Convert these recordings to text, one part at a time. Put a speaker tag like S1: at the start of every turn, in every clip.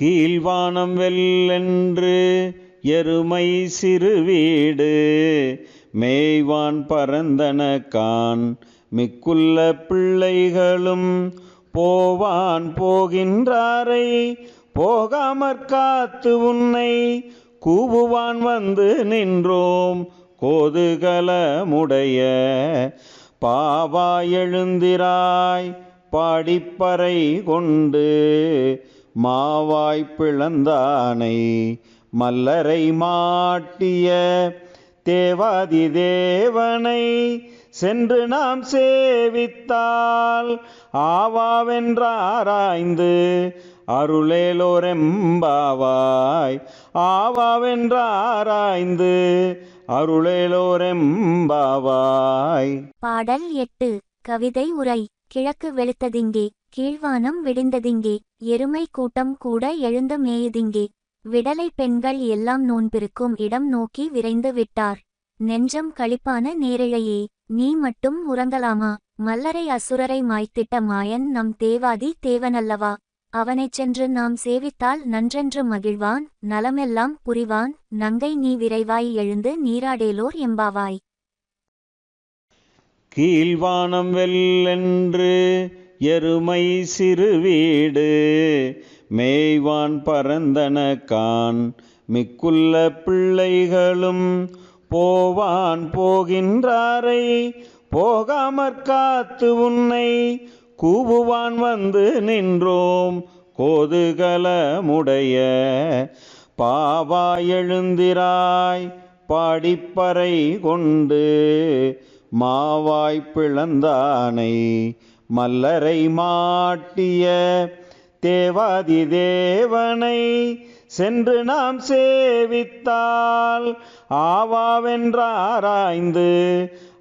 S1: கீழ்வானம் வெல்லென்று எருமை சிறு வீடு மேய்வான் பரந்தன கான் மிக்குள்ள பிள்ளைகளும் போவான் போகின்றாரை போகாமற் காத்து உன்னை கூவுவான் வந்து நின்றோம் கோதுகலமுடைய. பாவா எழுந்திராய் பாடிப்பறை கொண்டு மாவாய் பிளந்தானை மல்லரை மாட்டிய தேவாதி தேவனை சென்று நாம் சேவித்தால் ஆவாவென்றாராய்ந்து அருளேலோரெம்பாவாய். ஆவாவென்றாராய்ந்து அருளேலோரெம்பாவாய்.
S2: பாடல் எட்டு கவிதை உரை கிழக்கு வெளுத்ததிங்கே. கீழ்வானம் விடிந்ததிங்கே எருமை கூட்டம் கூட எழுந்து மேயுதிங்கே. விடலை பெண்கள் எல்லாம் நோன்பிருக்கும் இடம் நோக்கி விரைந்து விட்டார். நெஞ்சம் களிப்பான நேரிழையே நீ மட்டும் உறங்கலாமா? மல்லரை அசுரரை மாய்த்திட்ட மாயன் நம் தேவாதி தேவனல்லவா? அவனைச் சென்று நாம் சேவித்தால் நன்றென்று மகிழ்வான் நலமெல்லாம் புரிவான் நங்கை நீ விரைவாய் எழுந்து நீராடேலோர் எம்பாவாய்.
S1: கீழ்வானம் வெல்லென்று எருமை சிறு வீடு மேய்வான் பரந்தன கான் மிக்குள்ள பிள்ளைகளும் போவான் போகின்றாரை போகாமற் காத்து உன்னை கூவுவான் வந்து நின்றோம் கோதுகலமுடைய. பாவாய் எழுந்திராய் பாடிப்பறை கொண்டு மாவாய் பிளந்தானை மல்லரை மாட்டிய தேவாதி தேவனை சென்று நாம் சேவித்தால் ஆவாவென்றாராய்ந்து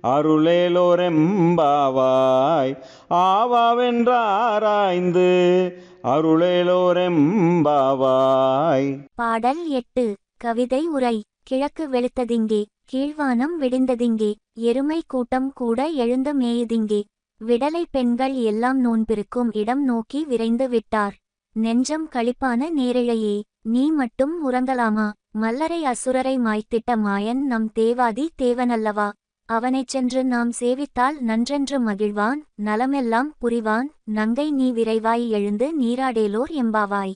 S1: அருளேலோரெம்பாவாய். ஆவாவென்றாராய்ந்து அருளேலோரெம்பாவாய்.
S2: பாடல் எட்டு கவிதை உரை கிழக்கு வெளுத்ததிங்கே கீழ்வானம் விடிந்ததிங்கே எருமை கூட்டம் கூட எழுந்து மேயுதிங்கே. விடலை பெண்கள் எல்லாம் நோன்பிருக்கும் இடம் நோக்கி விரைந்து விட்டார். நெஞ்சம் களிப்பான நேரிழையே நீ மட்டும் உறங்கலாமா? மல்லரை அசுரரை மாய்த்திட்ட மாயன் நம் தேவாதி தேவனல்லவா? அவனைச் சென்று நாம் சேவித்தால் நன்றென்று மகிழ்வான் நலமெல்லாம் புரிவான் நங்கை நீ விரைவாய் எழுந்து நீராடேலோர் எம்பாவாய்.